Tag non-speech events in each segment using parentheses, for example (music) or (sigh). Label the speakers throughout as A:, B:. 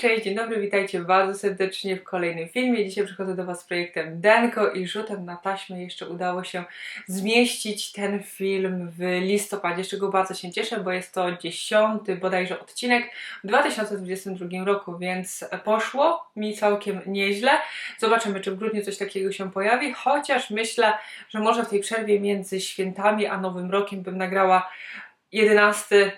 A: Cześć, dzień dobry, witajcie bardzo serdecznie w kolejnym filmie. Dzisiaj przychodzę do Was z projektem Denko i rzutem na taśmę jeszcze udało się zmieścić ten film w listopadzie, z czego bardzo się cieszę, bo jest to dziesiąty bodajże odcinek w 2022 roku, więc poszło mi całkiem nieźle. Zobaczymy, czy w grudniu coś takiego się pojawi, chociaż myślę, że może w tej przerwie między świętami a Nowym Rokiem bym nagrała 11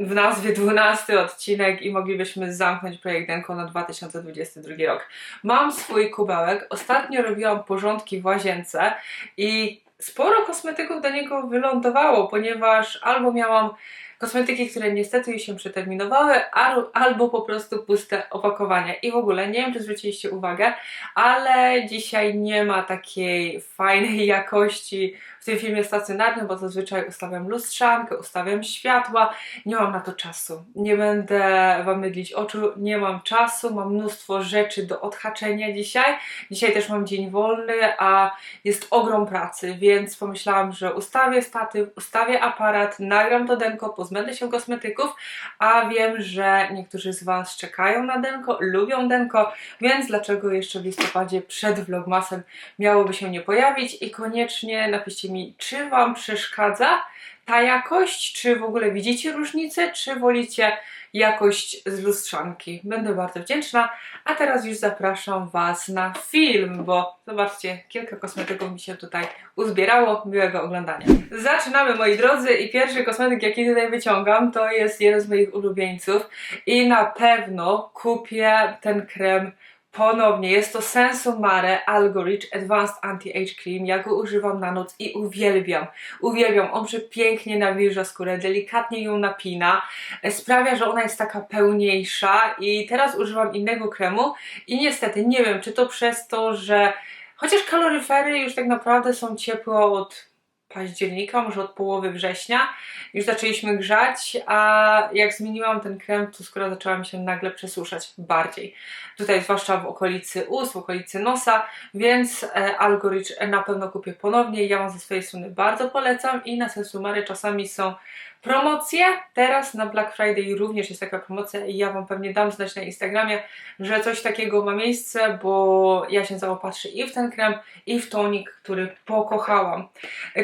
A: w nazwie 12 odcinek i moglibyśmy zamknąć projekt na 2022 rok. Mam swój kubełek. Ostatnio robiłam porządki w łazience i sporo kosmetyków do niego wylądowało, ponieważ albo miałam kosmetyki, które niestety już się przeterminowały, al, albo po prostu puste opakowania. I w ogóle nie wiem, czy zwróciliście uwagę, ale dzisiaj nie ma takiej fajnej (laughs) jakości w tym filmie stacjonarnym, bo zazwyczaj ustawiam lustrzankę, ustawiam światła. Nie mam na to czasu. Nie będę Wam mydlić oczu, nie mam czasu, mam mnóstwo rzeczy do odhaczenia dzisiaj. Dzisiaj też mam dzień wolny, a jest ogrom pracy, więc pomyślałam, że ustawię statyw, ustawię aparat, nagram to denko, pozbędę się kosmetyków, a wiem, że niektórzy z Was czekają na denko, lubią denko, więc dlaczego jeszcze w listopadzie przed vlogmasem miałoby się nie pojawić i koniecznie napiszcie mi, czy Wam przeszkadza ta jakość, czy w ogóle widzicie różnicę, czy wolicie jakość z lustrzanki. Będę bardzo wdzięczna, a teraz już zapraszam Was na film, bo zobaczcie, kilka kosmetyków mi się tutaj uzbierało. Miłego oglądania. Zaczynamy moi drodzy i pierwszy kosmetyk jaki tutaj wyciągam to jest jeden z moich ulubieńców i na pewno kupię ten krem Ponownie, jest to Sensomare Algorich Advanced Anti-Age Cream. Ja go używam na noc i uwielbiam. Uwielbiam. On przepięknie nawilża skórę, delikatnie ją napina. Sprawia, że ona jest taka pełniejsza i teraz używam innego kremu i niestety nie wiem, czy to przez to, że chociaż kaloryfery już tak naprawdę są ciepłe od października, może od połowy września. Już zaczęliśmy grzać, a jak zmieniłam ten krem, to skóra zaczęła mi się nagle przesuszać bardziej. Tutaj zwłaszcza w okolicy ust, w okolicy nosa, więc e, Algorich na pewno kupię ponownie. Ja Wam ze swojej strony bardzo polecam i na Sensumary czasami są promocje. Teraz na Black Friday również jest taka promocja i ja Wam pewnie dam znać na Instagramie, że coś takiego ma miejsce, bo ja się zaopatrzę i w ten krem, i w tonik, który pokochałam.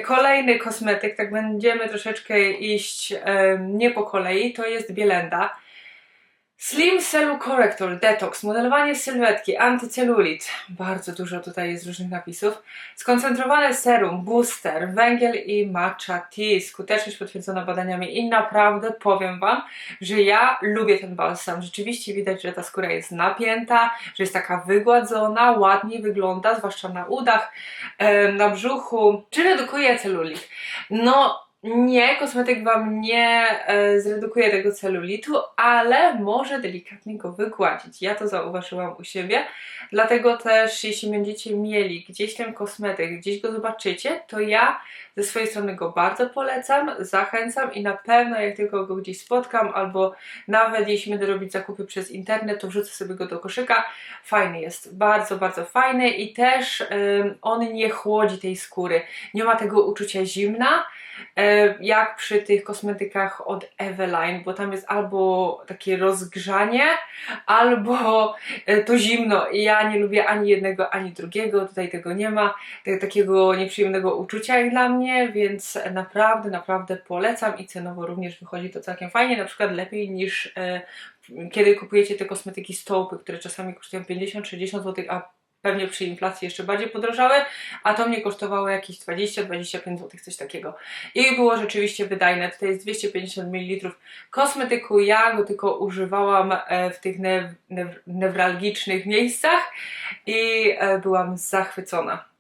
A: Kolejny kosmetyk, tak będziemy troszeczkę iść e, nie po kolei, to jest Bielenda. Slim Cell Corrector Detox, modelowanie sylwetki, antycelulit. Bardzo dużo tutaj jest różnych napisów. Skoncentrowane serum, booster, węgiel i matcha tea. Skuteczność potwierdzona badaniami i naprawdę powiem Wam, że ja lubię ten balsam. Rzeczywiście widać, że ta skóra jest napięta, że jest taka wygładzona, ładnie wygląda, zwłaszcza na udach, na brzuchu. Czy redukuje celulit? No, nie, kosmetyk Wam nie e, zredukuje tego celulitu, ale może delikatnie go wygładzić. Ja to zauważyłam u siebie, dlatego też jeśli będziecie mieli gdzieś ten kosmetyk, gdzieś go zobaczycie, to ja ze swojej strony go bardzo polecam, zachęcam i na pewno jak tylko go gdzieś spotkam, albo nawet jeśli będę robić zakupy przez internet, to wrzucę sobie go do koszyka. Fajny jest, bardzo, bardzo fajny i też on nie chłodzi tej skóry. Nie ma tego uczucia zimna, E, jak przy tych kosmetykach od Eveline, bo tam jest albo takie rozgrzanie, albo e, to zimno. I ja nie lubię ani jednego, ani drugiego. Tutaj tego nie ma, takiego nieprzyjemnego uczucia jak dla mnie, więc naprawdę, naprawdę polecam i cenowo również wychodzi to całkiem fajnie, na przykład lepiej niż e, kiedy kupujecie te kosmetyki stopy, które czasami kosztują 50-60 zł, a pewnie przy inflacji jeszcze bardziej podrożały, a to mnie kosztowało jakieś 20-25 zł, coś takiego. I było rzeczywiście wydajne. Tutaj jest 250 ml kosmetyku. Ja go tylko używałam e, w tych new new newralgicznych miejscach i e, byłam zachwycona.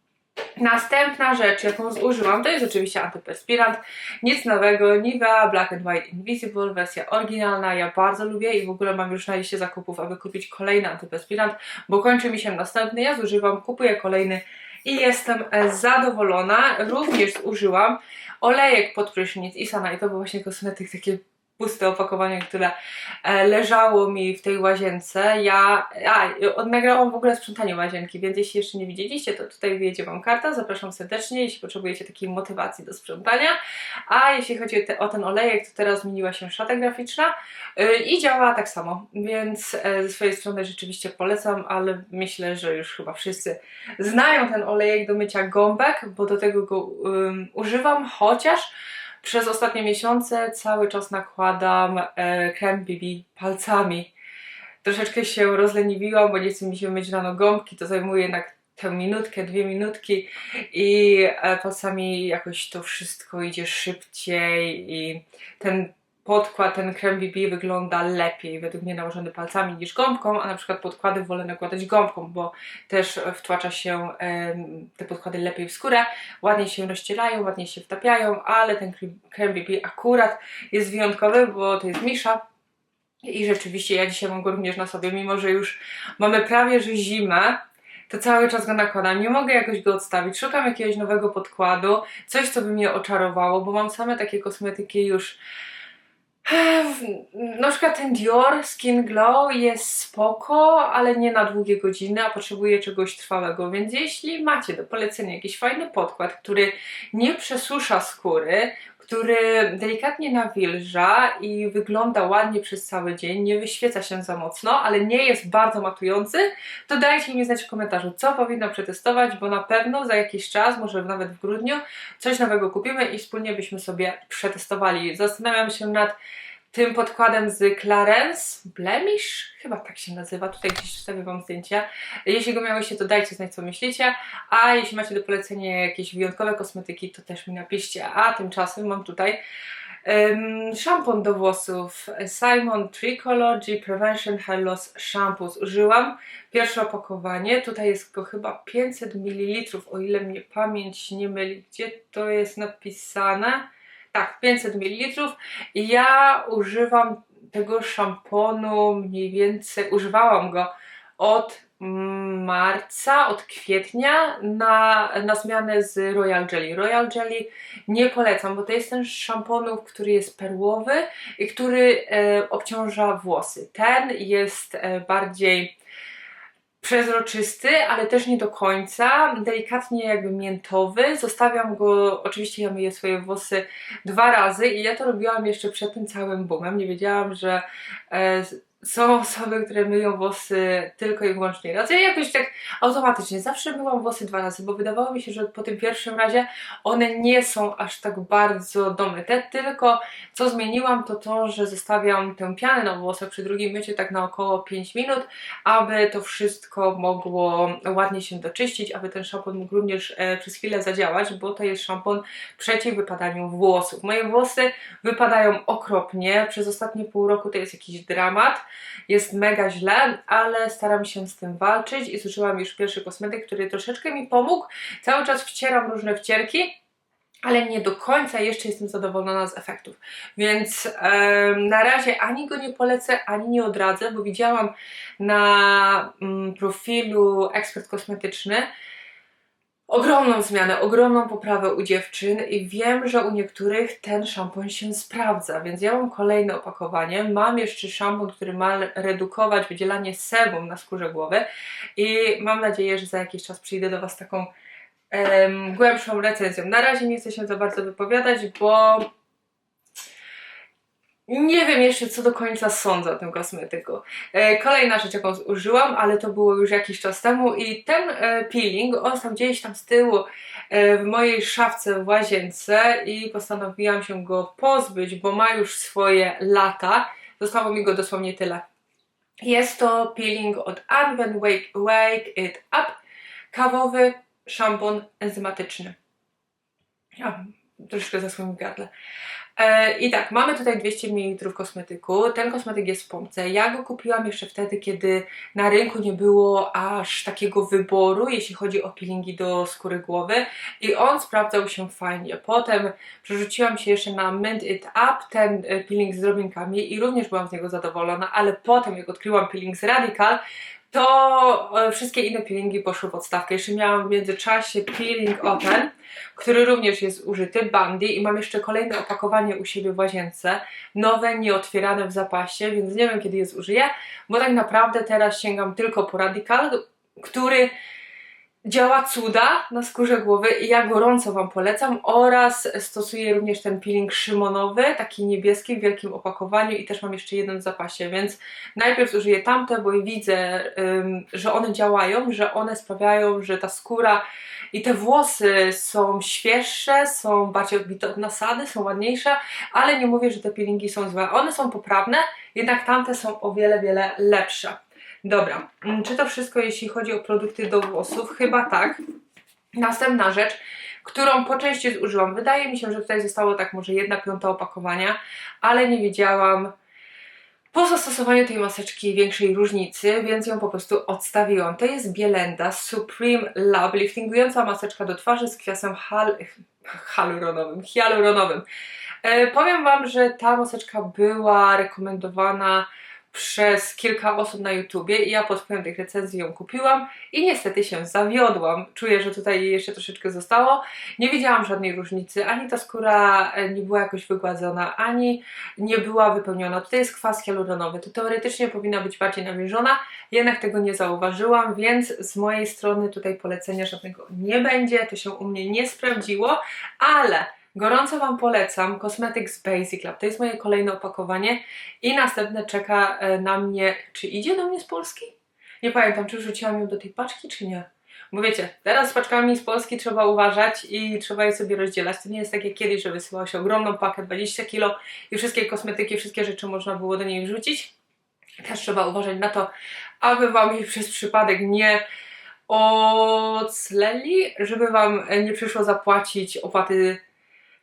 A: Następna rzecz, jaką zużyłam, to jest oczywiście antyperspirant. Nic nowego, Nivea Black and White Invisible, wersja oryginalna. Ja bardzo lubię i w ogóle mam już na liście zakupów, aby kupić kolejny antyperspirant, bo kończy mi się następny. Ja zużywam, kupuję kolejny i jestem e, zadowolona. Również zużyłam olejek pod prysznic Isana i to był właśnie kosmetyk takie puste opakowanie, które e, leżało mi w tej łazience. Ja a, nagrałam w ogóle sprzątanie łazienki, więc jeśli jeszcze nie widzieliście, to tutaj wyjedzie Wam karta. Zapraszam serdecznie, jeśli potrzebujecie takiej motywacji do sprzątania. A jeśli chodzi o, te, o ten olejek, to teraz zmieniła się szata graficzna yy, i działa tak samo, więc e, ze swojej strony rzeczywiście polecam, ale myślę, że już chyba wszyscy znają ten olejek do mycia gąbek, bo do tego go używam, chociaż przez ostatnie miesiące cały czas nakładam e, krem BB palcami. Troszeczkę się rozleniwiłam, bo nie chce mi się myć rano gąbki, to zajmuje jednak tę minutkę, dwie minutki i e, palcami jakoś to wszystko idzie szybciej i ten podkład, ten krem BB wygląda lepiej według mnie nałożony palcami niż gąbką, a na przykład podkłady wolę nakładać gąbką, bo też wtłacza się te podkłady lepiej w skórę, ładnie się rozcierają, ładnie się wtapiają, ale ten krem- krem BB akurat jest wyjątkowy, bo to jest Misza i rzeczywiście ja dzisiaj mam go również na sobie, mimo że już mamy prawie że zimę, to cały czas go nakładam. Nie mogę jakoś go odstawić. Szukam jakiegoś nowego podkładu, coś, co by mnie oczarowało, bo mam same takie kosmetyki już na przykład ten Dior Skin Glow jest spoko, ale nie na długie godziny, a potrzebuję czegoś trwałego, więc jeśli macie do polecenia jakiś fajny podkład, który nie przesusza skóry, który delikatnie nawilża i wygląda ładnie przez cały dzień, nie wyświeca się za mocno, ale nie jest bardzo matujący, to dajcie mi znać w komentarzu, co powinno przetestować, bo na pewno za jakiś czas, może nawet w grudniu, coś nowego kupimy i wspólnie byśmy sobie przetestowali. Zastanawiam się nad tym podkładem z Clarence Blemish, chyba tak się nazywa, tutaj gdzieś wstawię Wam zdjęcia. Jeśli go miałyście, to dajcie znać, co myślicie, a jeśli macie do polecenia jakieś wyjątkowe kosmetyki, to też mi napiszcie. A tymczasem mam tutaj um, szampon do włosów. Simon Tricology Prevention Hair Loss Shampoo. Użyłam. Pierwsze opakowanie, tutaj jest go chyba 500 ml, o ile mnie pamięć nie myli, gdzie to jest napisane tak, 500 ml. Ja używam tego szamponu mniej więcej, używałam go od marca, od kwietnia na, na zmianę z Royal Jelly. Royal Jelly nie polecam, bo to jest ten szamponów, który jest perłowy i który e, obciąża włosy. Ten jest e, bardziej przezroczysty, ale też nie do końca, delikatnie jakby miętowy. Zostawiam go, oczywiście ja myję swoje włosy dwa razy i ja to robiłam jeszcze przed tym całym boomem. Nie wiedziałam, że e, są osoby, które myją włosy tylko i wyłącznie raz. Ja jakoś tak automatycznie zawsze myłam włosy dwa razy, bo wydawało mi się, że po tym pierwszym razie one nie są aż tak bardzo domyte, tylko co zmieniłam to to, że zostawiam tę pianę na włosach przy drugim myciu tak na około 5 minut, aby to wszystko mogło ładnie się doczyścić, aby ten szampon mógł również e, przez chwilę zadziałać, bo to jest szampon przeciw wypadaniu włosów. Moje włosy wypadają okropnie, przez ostatnie pół roku to jest jakiś dramat, jest mega źle, ale staram się z tym walczyć i zużyłam już pierwszy kosmetyk, który troszeczkę mi pomógł. Cały czas wcieram różne wcierki, ale nie do końca jeszcze jestem zadowolona z efektów. Więc na razie ani go nie polecę, ani nie odradzę, bo widziałam na um, profilu ekspert kosmetyczny, ogromną zmianę, ogromną poprawę u dziewczyn i wiem, że u niektórych ten szampon się sprawdza, więc ja mam kolejne opakowanie. Mam jeszcze szampon, który ma redukować wydzielanie sebum na skórze głowy i mam nadzieję, że za jakiś czas przyjdę do Was taką um, głębszą recenzją. Na razie nie chcę się za bardzo wypowiadać, bo nie wiem jeszcze, co do końca sądzę o tym kosmetyku. E, kolejna rzecz, jaką użyłam, ale to było już jakiś czas temu i ten e, peeling, on gdzieś tam z tyłu e, w mojej szafce w łazience i postanowiłam się go pozbyć, bo ma już swoje lata. Zostało mi go dosłownie tyle. Jest to peeling od Advent Wake, Wake It Up, kawowy szampon enzymatyczny. Ja, troszkę zasłonił gardle. E, I tak, mamy tutaj 200 ml kosmetyku. Ten kosmetyk jest w pompce. Ja go kupiłam jeszcze wtedy, kiedy na rynku nie było aż takiego wyboru, jeśli chodzi o peelingi do skóry głowy. I on sprawdzał się fajnie. Potem przerzuciłam się jeszcze na Mint It Up, ten e, peeling z drobinkami i również byłam z niego zadowolona, ale potem jak odkryłam peeling z Radical, to e, wszystkie inne peelingi poszły w odstawkę. Jeszcze miałam w międzyczasie peeling Open, który również jest użyty, Bandy i mam jeszcze kolejne opakowanie u siebie w łazience, nowe, nieotwierane w zapasie, więc nie wiem kiedy je zużyję, bo tak naprawdę teraz sięgam tylko po Radical, który działa cuda na skórze głowy i ja gorąco Wam polecam oraz stosuję również ten peeling szymonowy, taki niebieski w wielkim opakowaniu i też mam jeszcze jeden w zapasie, więc najpierw użyję tamte, bo widzę, że one działają, że one sprawiają, że ta skóra i te włosy są świeższe, są bardziej odbite od nasady, są ładniejsze, ale nie mówię, że te peelingi są złe. One są poprawne, jednak tamte są o wiele, wiele lepsze. Dobra, mm, czy to wszystko jeśli chodzi o produkty do włosów? Chyba tak. Następna rzecz, którą po części zużyłam. Wydaje mi się, że tutaj zostało tak może jedna piąta opakowania, ale nie widziałam po zastosowaniu tej maseczki większej różnicy, więc ją po prostu odstawiłam. To jest Bielenda Supreme Lab liftingująca maseczka do twarzy z kwiasem hal hialuronowym. hialuronowym. E, powiem Wam, że ta maseczka była rekomendowana przez kilka osób na YouTubie i ja pod wpływem tych recenzji ją kupiłam i niestety się zawiodłam. Czuję, że tutaj jeszcze troszeczkę zostało. Nie widziałam żadnej różnicy, ani ta skóra e, nie była jakoś wygładzona, ani nie była wypełniona. Tutaj jest kwas hialuronowy, to teoretycznie powinna być bardziej nawilżona, jednak tego nie zauważyłam, więc z mojej strony tutaj polecenia żadnego nie będzie, to się u mnie nie sprawdziło, ale Gorąco Wam polecam Cosmetics Basic Lab. To jest moje kolejne opakowanie i następne czeka e, na mnie. Czy idzie do mnie z Polski? Nie pamiętam, czy wrzuciłam ją do tej paczki, czy nie. Bo wiecie, teraz z paczkami z Polski trzeba uważać i trzeba je sobie rozdzielać. To nie jest tak jak kiedyś, że wysyłało się ogromną pakę 20 kg i wszystkie kosmetyki, wszystkie rzeczy można było do niej wrzucić. Też trzeba uważać na to, aby Wam jej przez przypadek nie ocleli, żeby Wam nie przyszło zapłacić opłaty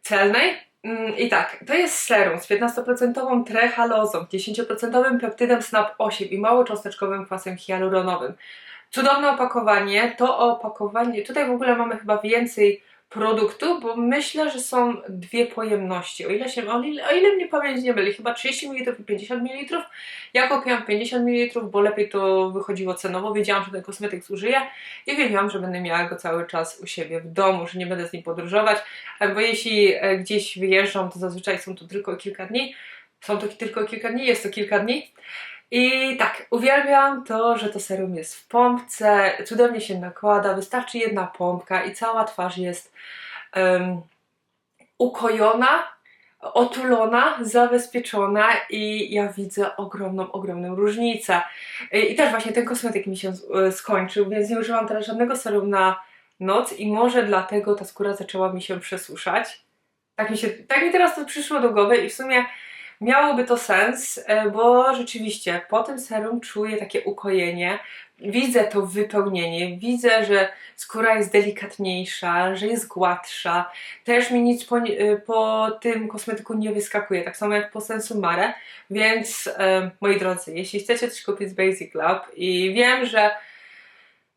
A: celnej. Mm, I tak, to jest serum z 15% trehalozą, 10% peptydem SNAP8 i małocząsteczkowym kwasem hialuronowym. Cudowne opakowanie, to opakowanie, tutaj w ogóle mamy chyba więcej produktu, bo myślę, że są dwie pojemności. O ile, się, o ile, o ile mnie pamięć nie myli, chyba 30 ml i 50 ml. Ja kupiłam 50 ml, bo lepiej to wychodziło cenowo. Wiedziałam, że ten kosmetyk zużyję i wiedziałam, że będę miała go cały czas u siebie w domu, że nie będę z nim podróżować, bo jeśli e, gdzieś wyjeżdżam, to zazwyczaj są to tylko kilka dni. Są to tylko kilka dni, jest to kilka dni. I tak, uwielbiam to, że to serum jest w pompce, cudownie się nakłada, wystarczy jedna pompka i cała twarz jest um, ukojona, otulona, zabezpieczona i ja widzę ogromną, ogromną różnicę. I też właśnie ten kosmetyk mi się e, skończył, więc nie używam teraz żadnego serum na noc i może dlatego ta skóra zaczęła mi się przesuszać. Tak mi, się, tak mi teraz to przyszło do głowy i w sumie miałoby to sens, e, bo rzeczywiście po tym serum czuję takie ukojenie, widzę to wypełnienie, widzę, że skóra jest delikatniejsza, że jest gładsza. Też mi nic po, e, po tym kosmetyku nie wyskakuje, tak samo jak po Sensumare, więc e, moi drodzy, jeśli chcecie coś kupić z Basic Lab i wiem, że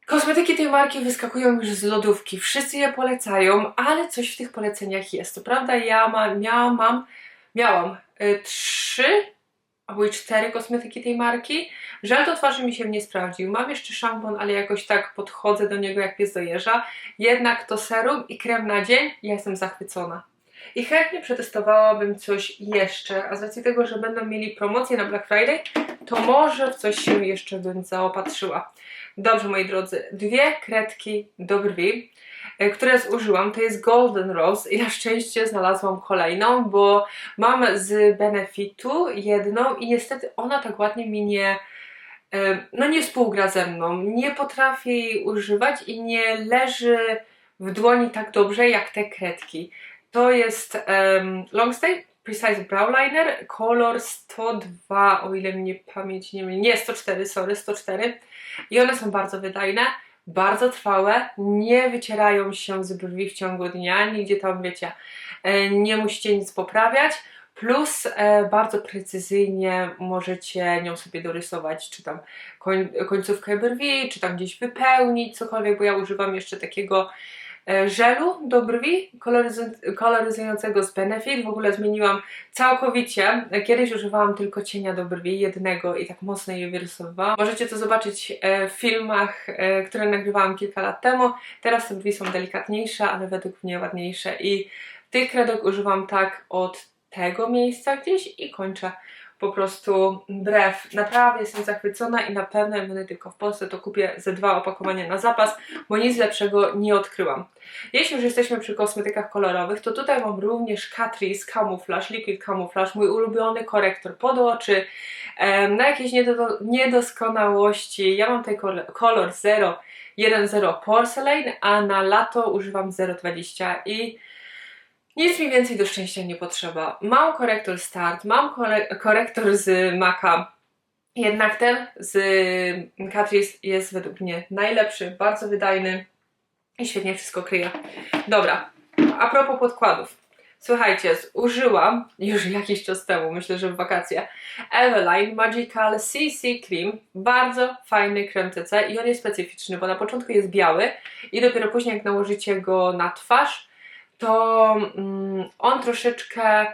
A: Kosmetyki tej marki wyskakują już z lodówki, wszyscy je polecają, ale coś w tych poleceniach jest. To prawda, ja ma, miałam, mam, miałam trzy albo i cztery kosmetyki tej marki. Żel do twarzy mi się nie sprawdził. Mam jeszcze szampon, ale jakoś tak podchodzę do niego jak pies do jeża. Jednak to serum i krem na dzień ja jestem zachwycona. I chętnie przetestowałabym coś jeszcze, a z racji tego, że będą mieli promocję na Black Friday, to może w coś się jeszcze bym zaopatrzyła. Dobrze, moi drodzy, dwie kredki do brwi. E, które zużyłam, to jest Golden Rose. I na szczęście znalazłam kolejną, bo mam z Benefitu jedną i niestety ona tak ładnie mi nie e, no nie współgra ze mną, nie potrafię jej używać i nie leży w dłoni tak dobrze jak te kredki. To jest um, Longstay Precise Brow Liner, kolor 102, o ile mnie pamięć nie myli, nie 104, sorry, 104 i one są bardzo wydajne bardzo trwałe, nie wycierają się z brwi w ciągu dnia, nigdzie tam wiecie, e, nie musicie nic poprawiać, plus e, bardzo precyzyjnie możecie nią sobie dorysować, czy tam koń, końcówkę brwi, czy tam gdzieś wypełnić, cokolwiek, bo ja używam jeszcze takiego żelu do brwi koloryzu- koloryzującego z Benefit. W ogóle zmieniłam całkowicie. Kiedyś używałam tylko cienia do brwi, jednego i tak mocno je wyrysowywałam. Możecie to zobaczyć e, w filmach, e, które nagrywałam kilka lat temu. Teraz te brwi są delikatniejsze, ale według mnie ładniejsze i tych kredek używam tak od tego miejsca gdzieś i kończę po prostu brew. Naprawdę jestem zachwycona i na pewno jak będę tylko w Polsce, to kupię ze dwa opakowania na zapas, bo nic lepszego nie odkryłam. Jeśli już jesteśmy przy kosmetykach kolorowych, to tutaj mam również Catrice Camouflage, Liquid Camouflage, mój ulubiony korektor pod oczy, na jakieś niedo, niedoskonałości. Ja mam tutaj kol- kolor 010 Porcelain, a na lato używam 020 i nic mi więcej do szczęścia nie potrzeba. Mam korektor Start, mam kore- korektor z Maca. Jednak ten z Catrice jest według mnie najlepszy, bardzo wydajny i świetnie wszystko kryje. Dobra, a propos podkładów. Słuchajcie, zużyłam już (laughs) jakiś czas temu, myślę, że w wakacje, Eveline Magical CC Cream. Bardzo fajny krem TC i on jest specyficzny, bo na początku jest biały i dopiero później jak nałożycie go na twarz, to mm, on troszeczkę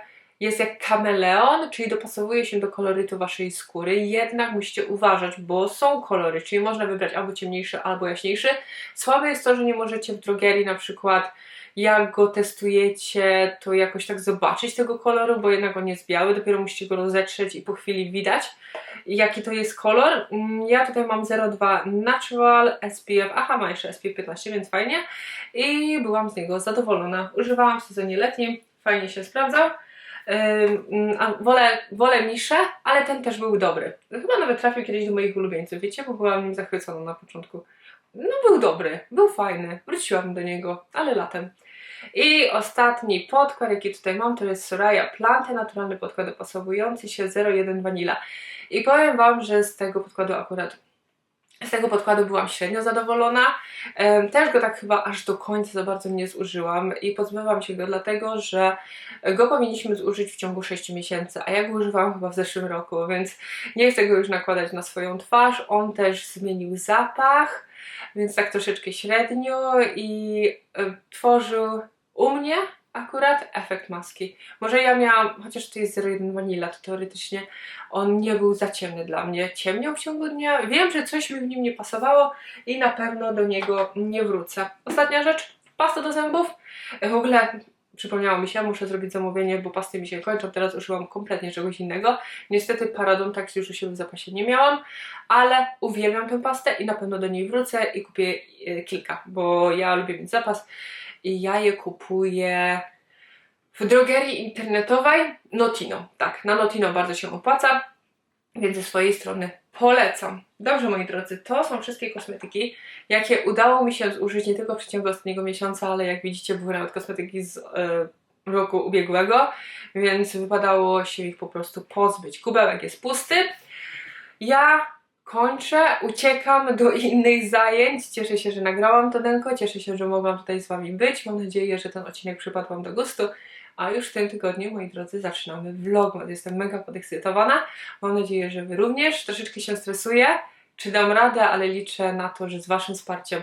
A: jest jak kameleon, czyli dopasowuje się do kolorytu waszej skóry. Jednak musicie uważać, bo są kolory, czyli można wybrać albo ciemniejszy, albo jaśniejszy. Słabe jest to, że nie możecie w drogerii na przykład jak go testujecie, to jakoś tak zobaczyć tego koloru, bo jednak on jest biały, dopiero musicie go rozetrzeć i po chwili widać jaki to jest kolor. Mm, Ja tutaj mam 02 Natural SPF, aha ma jeszcze SPF 15, więc fajnie i byłam z niego zadowolona. Używałam w sezonie letnim, fajnie się sprawdzał. A wolę, wolę Misze, ale ten też był dobry. Chyba nawet trafił kiedyś do moich ulubieńców, wiecie, bo byłam nim zachwycona na początku. No był dobry, był fajny, wróciłam do niego, ale latem. I ostatni podkład, jaki tutaj mam, to jest Soraya Plante, naturalny podkład dopasowujący się 01 Vanilla. I powiem Wam, że z tego podkładu akurat z tego podkładu byłam średnio zadowolona. Też go tak chyba aż do końca za bardzo nie zużyłam i pozbyłam się go dlatego, że go powinniśmy zużyć w ciągu 6 miesięcy, a ja go używałam chyba w zeszłym roku, więc nie chcę go już nakładać na swoją twarz. On też zmienił zapach, więc tak troszeczkę średnio i tworzył u mnie akurat efekt maski. Może ja miałam, chociaż to jest 01 Vanilla, to teoretycznie on nie był za ciemny dla mnie. Ciemniał w ciągu dnia. Wiem, że coś mi w nim nie pasowało i na pewno do niego nie wrócę. Ostatnia rzecz, pasta do zębów. W ogóle przypomniało mi się, muszę zrobić zamówienie, bo pasty mi się kończą. Teraz użyłam kompletnie czegoś innego. Niestety paradontax już u siebie w zapasie nie miałam, ale uwielbiam tę pastę i na pewno do niej wrócę i kupię e, kilka, bo ja lubię mieć zapas i ja je kupuję w drogerii internetowej Notino. Tak, na Notino bardzo się opłaca, więc ze swojej strony polecam. Dobrze, moi drodzy, to są wszystkie kosmetyki, jakie udało mi się zużyć nie tylko w przeciągu ostatniego miesiąca, ale jak widzicie, były nawet kosmetyki z e, roku ubiegłego, więc wypadało się ich po prostu pozbyć. Kubełek jest pusty. Ja kończę, uciekam do innych zajęć. Cieszę się, że nagrałam to denko, cieszę się, że mogłam tutaj z Wami być. Mam nadzieję, że ten odcinek przypadł Wam do gustu. A już w tym tygodniu, moi drodzy, zaczynamy vlogmas. Jestem mega podekscytowana. Mam nadzieję, że Wy również. Troszeczkę się stresuję, czy dam radę, ale liczę na to, że z Waszym wsparciem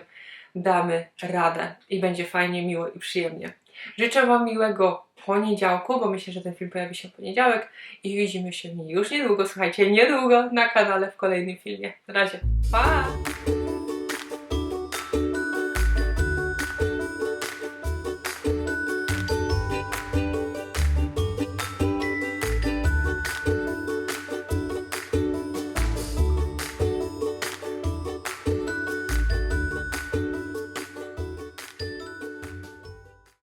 A: damy radę i będzie fajnie, miło i przyjemnie. Życzę Wam miłego poniedziałku, bo myślę, że ten film pojawi się w poniedziałek i widzimy się już niedługo, słuchajcie, niedługo na kanale w kolejnym filmie. Na razie, pa!